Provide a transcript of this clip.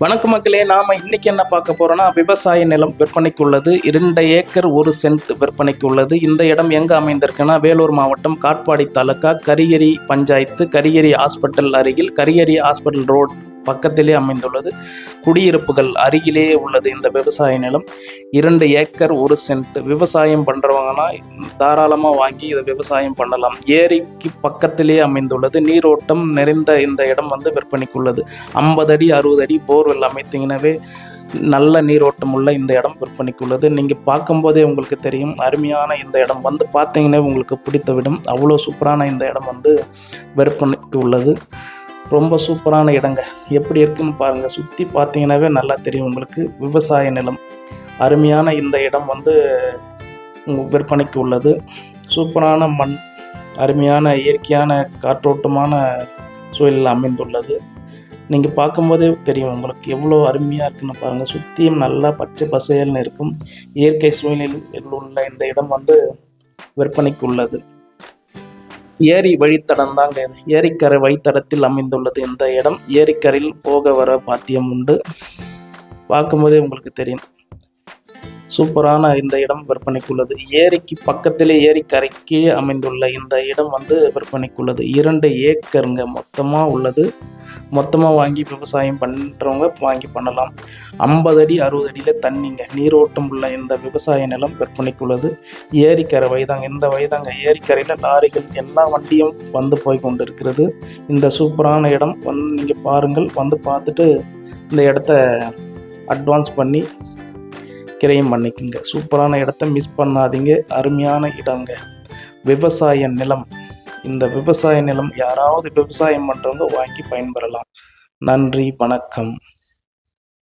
வணக்க மக்களே நாம இன்னைக்கு என்ன பார்க்க போறோம்னா விவசாய நிலம் விற்பனைக்கு உள்ளது இரண்டு ஏக்கர் ஒரு சென்ட் விற்பனைக்கு உள்ளது இந்த இடம் எங்க அமைந்திருக்குன்னா வேலூர் மாவட்டம் காட்பாடி தாலுக்கா கரியரி பஞ்சாயத்து கரியரி ஹாஸ்பிட்டல் அருகில் கரியரி ஹாஸ்பிட்டல் ரோட் பக்கத்திலே அமைந்துள்ளது. குடியிருப்புகள் அருகிலே உள்ளது. இந்த விவசாய நிலம் இரண்டு ஏக்கர் ஒரு சென்ட். விவசாயம் பண்ணுறவங்கன்னா தாராளமாக வாங்கி இதை விவசாயம் பண்ணலாம். ஏரிக்கு பக்கத்திலே அமைந்துள்ளது. நீரோட்டம் நிறைந்த இந்த இடம் வந்து விற்பனைக்குள்ளது. ஐம்பது அடி அறுபது அடி போர்வெல் அமைத்தீங்கன்னாவே நல்ல நீரோட்டம் உள்ள இந்த இடம் விற்பனைக்குள்ளது. நீங்கள் பார்க்கும்போதே உங்களுக்கு தெரியும். அருமையான இந்த இடம் வந்து பார்த்தீங்கன்னா உங்களுக்கு பிடித்து விடும் அவ்வளோ சூப்பரான இந்த இடம் வந்து விற்பனைக்கு உள்ளது. ரொம்ப சூப்பரான இடங்க. எப்படி இருக்குன்னு பாருங்கள் சுற்றி பார்த்தீங்கன்னாவே நல்லா தெரியும் உங்களுக்கு. விவசாய நிலம். அருமையான இந்த இடம் வந்து விற்பனைக்கு உள்ளது. சூப்பரான மண் அருமையான இயற்கையான காற்றோட்டமான சூழலில் அமைந்துள்ளது. நீங்கள் பார்க்கும்போதே தெரியும் உங்களுக்கு எவ்வளோ அருமையாக இருக்குன்னு பாருங்கள் சுற்றியும் நல்லா பச்சை பசையல்னு இருக்கும். இயற்கை சூழ்நிலையில் உள்ள இந்த இடம் வந்து விற்பனைக்கு உள்ளது. ஏரி வழித்தடம்தாங்க ஏரிக்கரை வழித்தடத்தில் அமைந்துள்ளது. இந்த இடம் ஏரிக்கரையில் போக வர பாத்தியம் உண்டு. பார்க்கும்போதே உங்களுக்கு தெரியும். சூப்பரான இந்த இடம் விற்பனைக்குள்ளது. ஏரிக்கு பக்கத்திலே ஏரிக்கரை கீழே அமைந்துள்ள இந்த இடம் வந்து விற்பனைக்குள்ளது. இரண்டு ஏக்கருங்க மொத்தமாக உள்ளது. மொத்தமாக வாங்கி விவசாயம் பண்ணுறவங்க வாங்கி பண்ணலாம். ஐம்பது அடி அறுபது அடியில் தண்ணிங்க. நீரோட்டம் உள்ள இந்த விவசாய நிலம் விற்பனைக்குள்ளது. ஏரிக்கரை வயதாங்க இந்த வயதாங்க ஏரிக்கரையில் லாரிகள் எல்லா வண்டியும் வந்து போய் கொண்டு இருக்கிறது இந்த சூப்பரான இடம் வந்து நீங்கள் பாருங்கள். வந்து பார்த்துட்டு இந்த இடத்த அட்வான்ஸ் பண்ணி கிரையம் பண்ணிக்கோங்க. சூப்பரான இடத்த மிஸ் பண்ணாதீங்க. அருமையான இடங்க. விவசாய நிலம். இந்த விவசாய நிலம் யாராவது விவசாயம் பண்ணுறவங்க வாங்கி பயன்பெறலாம். நன்றி வணக்கம்.